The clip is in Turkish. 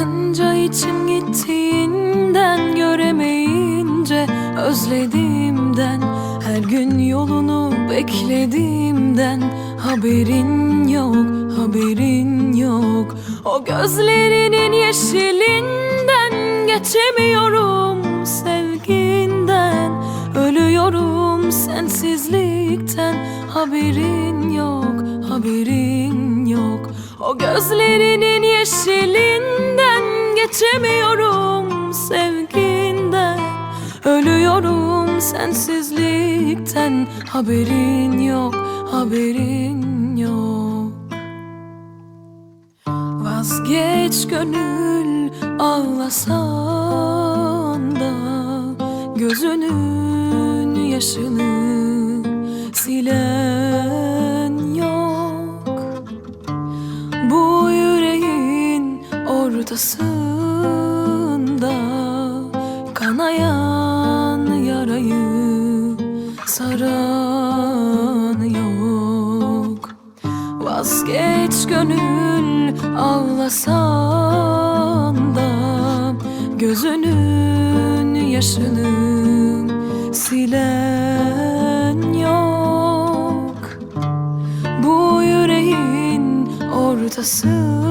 Bakınca içim gittiğinden göremeyince özlediğimden her gün yolunu beklediğimden haberin yok haberin yok. O gözlerinin yeşilinden geçemiyorum sevginden ölüyorum sensizlikten haberin yok haberin yok. O gözlerinin yeşilinden geçemiyorum sevginden. Ölüyorum sensizlikten. Haberin yok haberin yok. Vazgeç gönül ağlasan da. Gözünün yaşını silen yok. Bu yüreğin ortasında saran yok. Vazgeç gönül ağlasan da Gözünün yaşını silen yok. Bu yüreğin ortasında